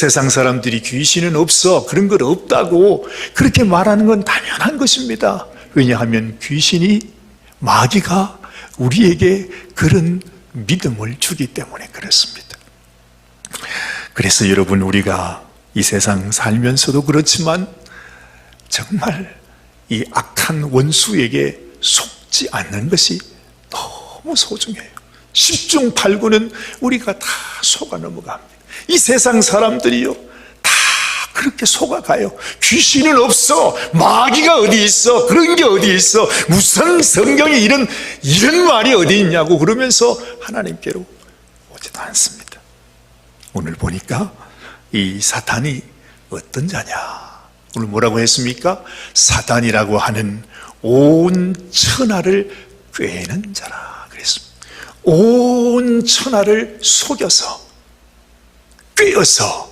세상 사람들이 귀신은 없어 그런 건 없다고 그렇게 말하는 건 당연한 것입니다. 왜냐하면 귀신이 마귀가 우리에게 그런 믿음을 주기 때문에 그렇습니다. 그래서 여러분 우리가 이 세상 살면서도 그렇지만 정말 이 악한 원수에게 속지 않는 것이 너무 소중해요. 10중 8구는 우리가 다 속아 넘어갑니다. 이 세상 사람들이요. 다 그렇게 속아가요. 귀신은 없어. 마귀가 어디 있어. 그런 게 어디 있어. 무슨 성경에 이런, 이런 말이 어디 있냐고 그러면서 하나님께로 오지도 않습니다. 오늘 보니까 이 사탄이 어떤 자냐. 오늘 뭐라고 했습니까? 사단이라고 하는 온 천하를 꿰는 자라 그랬습니다. 온 천하를 속여서 꿰어서